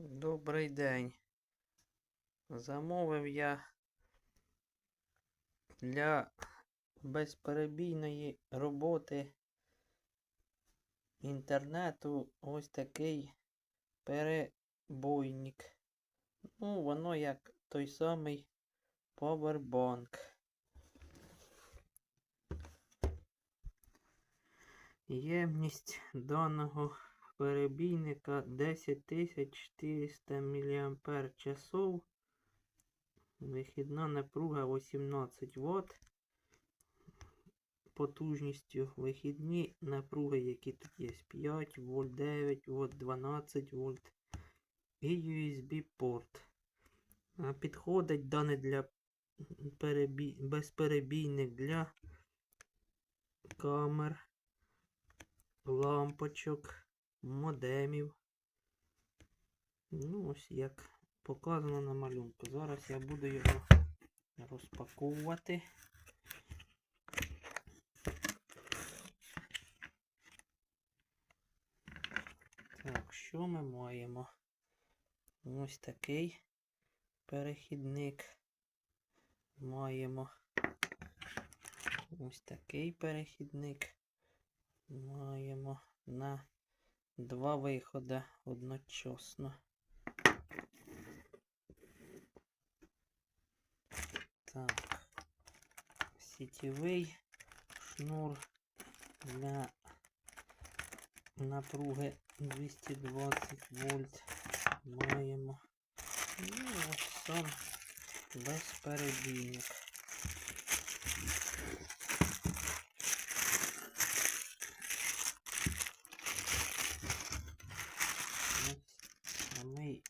Добрий день. Замовив я для безперебійної роботи інтернету ось такий перебойник. Ну, воно як той самий Powerbank. Ємність даного перебійника 10400 мАч. Вихідна напруга 18 Вт. Потужністю вихідні напруги, які тут є 5 вольт, 9 вольт, 12 вольт і USB порт. Підходить дане для перебій... безперебійник для камер, лампочок, модемів. Ну, ось як показано на малюнку. Зараз я буду його розпаковувати. Так, що ми маємо? Ось такий перехідник. Маємо ось такий перехідник. Маємо на два виходи одночасно. Так, сітєвий шнур для напруги 220 вольт маємо. Ну, ось сам безперебійник. Ось самий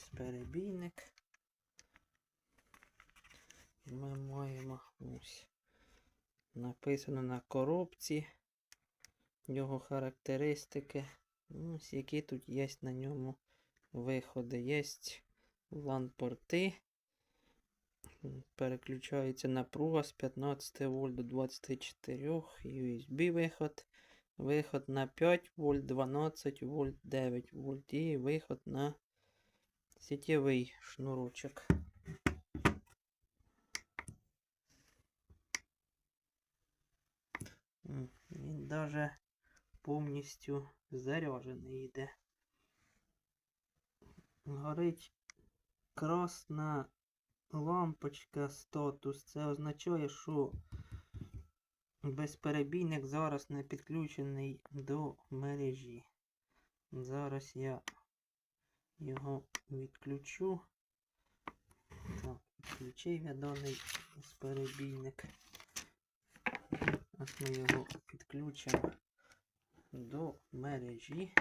безперебійник. Ми маємо ось написано на коробці його характеристики. Ось які тут є на ньому виходи. Є LAN-порти. Переключається напруга з 15 вольт до 24 USB виход. Виход на 5 вольт, 12 вольт, 9 вольт і виход на сітєвий шнурочок. Він даже повністю заряджений йде. Горить красна лампочка статус. Це означає, що безперебійник зараз не підключений до мережі. Зараз я його відключу. Так, відключив я безперебійник. Ось ми його підключимо до мережі.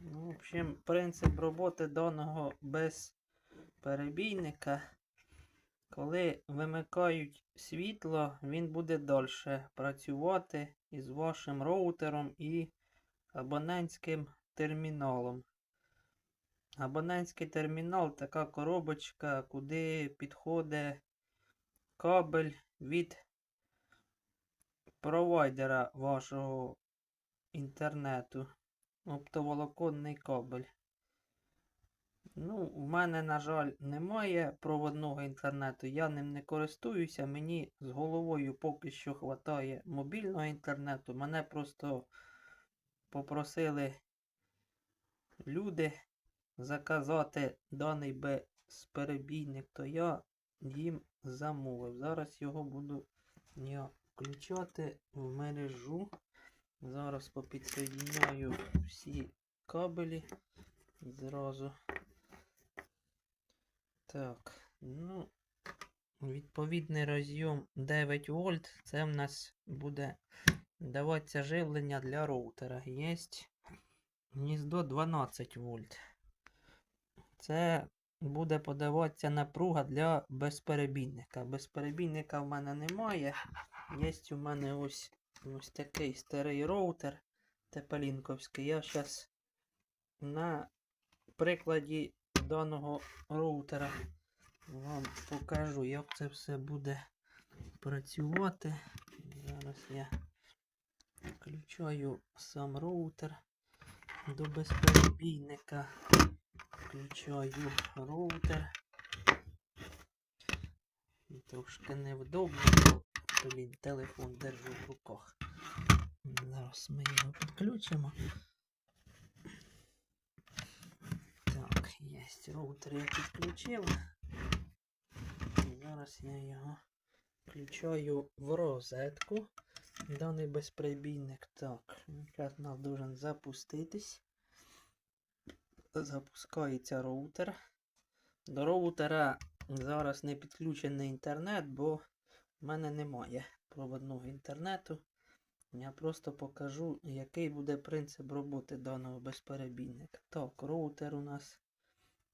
Ну, в общем, принцип роботи даного безперебійника. Коли вимикають світло, він буде далі працювати із вашим роутером і абонентським терміналом. Абонентський термінал така коробочка, куди підходить кабель від провайдера вашого інтернету. Оптоволоконний кабель. Ну, в мене, на жаль, немає проводного інтернету. Я ним не користуюся. Мені з головою поки що вистачає мобільного інтернету. Мене просто попросили люди заказати даний безперебійник, то я їм замовив. Зараз його буду я включати в мережу. Зараз попідсоєдняю всі кабелі зразу. Так, ну, відповідний розйом 9 вольт. Це в нас буде даватися живлення для роутера. Є гніздо 12 вольт. Це буде подаватися напруга для безперебійника. Безперебійника в мене немає. Є у мене ось ось такий старий роутер тепелінковський. Я зараз на прикладі даного роутера вам покажу, як це все буде працювати. Зараз я Включаю сам роутер до безперебійника. Включаю роутер. Трошки невдобно, бо, телефон держу в руках. Зараз ми його підключимо. Так, є роутер я підключив. І Зараз я його включаю в розетку. Даний безперебійник. Так, зараз у нас запуститись. Запускається роутер. До роутера зараз не підключений інтернет, бо в мене немає проводного інтернету. Я просто покажу, який буде принцип роботи даного безперебійника. Так, роутер у нас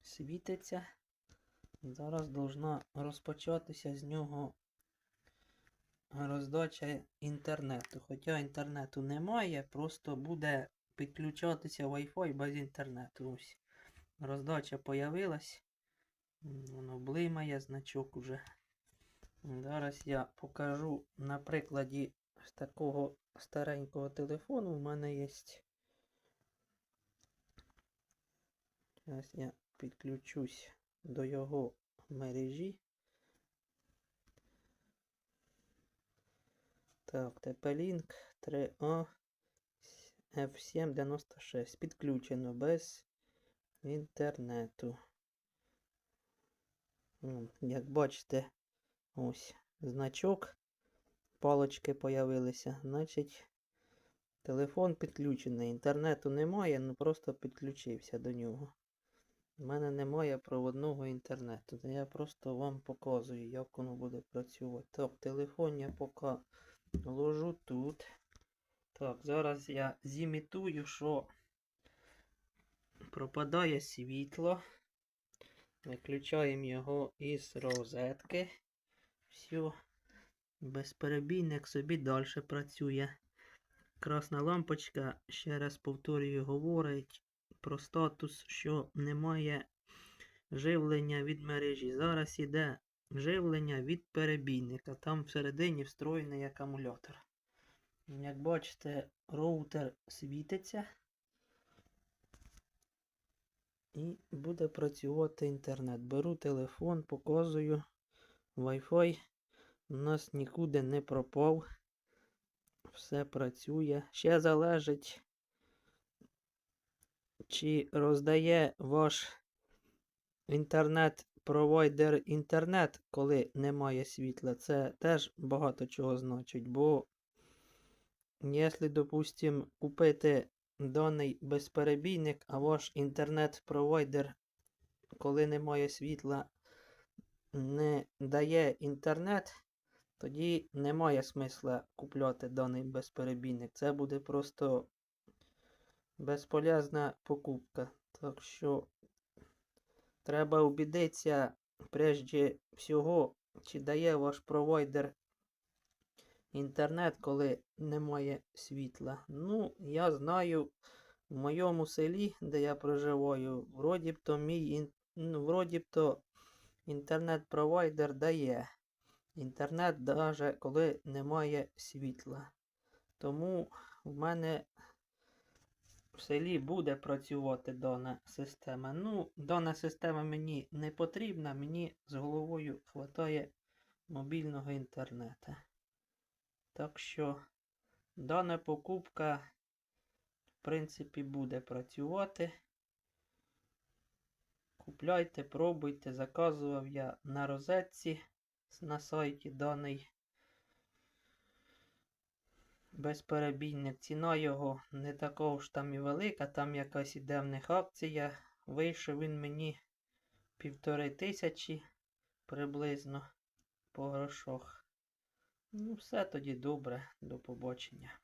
світиться. Зараз должна розпочатися з нього роздача інтернету. Хоча інтернету немає, просто буде підключатися Wi-Fi без інтернету. Ось. Роздача появилась. Воно блимає, значок уже. Зараз я покажу на прикладі з такого старенького телефону. У мене є. Зараз я підключусь до його мережі. Так, TP-Link 3A F796. Підключено без інтернету. Як бачите, ось значок, палочки появилися. Значить, телефон підключений. Інтернету немає, ну просто підключився до нього. У мене немає проводного інтернету. Я просто вам показую, як воно буде працювати. Так, телефон я поки ложу тут. Так, зараз я зімітую, що пропадає світло. Виключаємо його із розетки. Все. Безперебійник собі далі працює. Красна лампочка, ще раз повторюю, говорить про статус, що немає живлення від мережі. Зараз іде живлення від перебійника. Там всередині встроєний акумулятор. Як бачите, роутер світиться. І буде працювати інтернет. Беру телефон, показую. Wi-Fi у нас нікуди не пропав. Все працює. Ще залежить, чи роздає ваш інтернет-провайдер інтернет, коли немає світла. Це теж багато чого значить. Бо, якщо, допустим, купити даний безперебійник, а ваш інтернет-провайдер, коли немає світла, не дає інтернет, тоді немає смисла купляти даний безперебійник. Це буде просто безполезна покупка. Так що треба убідитися, прежде всього, чи дає ваш провайдер інтернет, коли немає світла. Ну, я знаю, в моєму селі, де я проживаю, вроді б то мій ну, вроді б то інтернет-провайдер дає інтернет, навіть коли немає світла. Тому в мене в селі буде працювати дана система. Ну, дана система мені не потрібна, мені з головою вистачає мобільного інтернету. Так що дана покупка, в принципі, буде працювати. Купляйте, пробуйте, заказував я на розетці на сайті даний безперебійник. Ціна його не такого ж там і велика, там якась іде в них акція. Вийшов він мені півтори тисячі приблизно по грошах. Ну, все тоді добре, до побачення.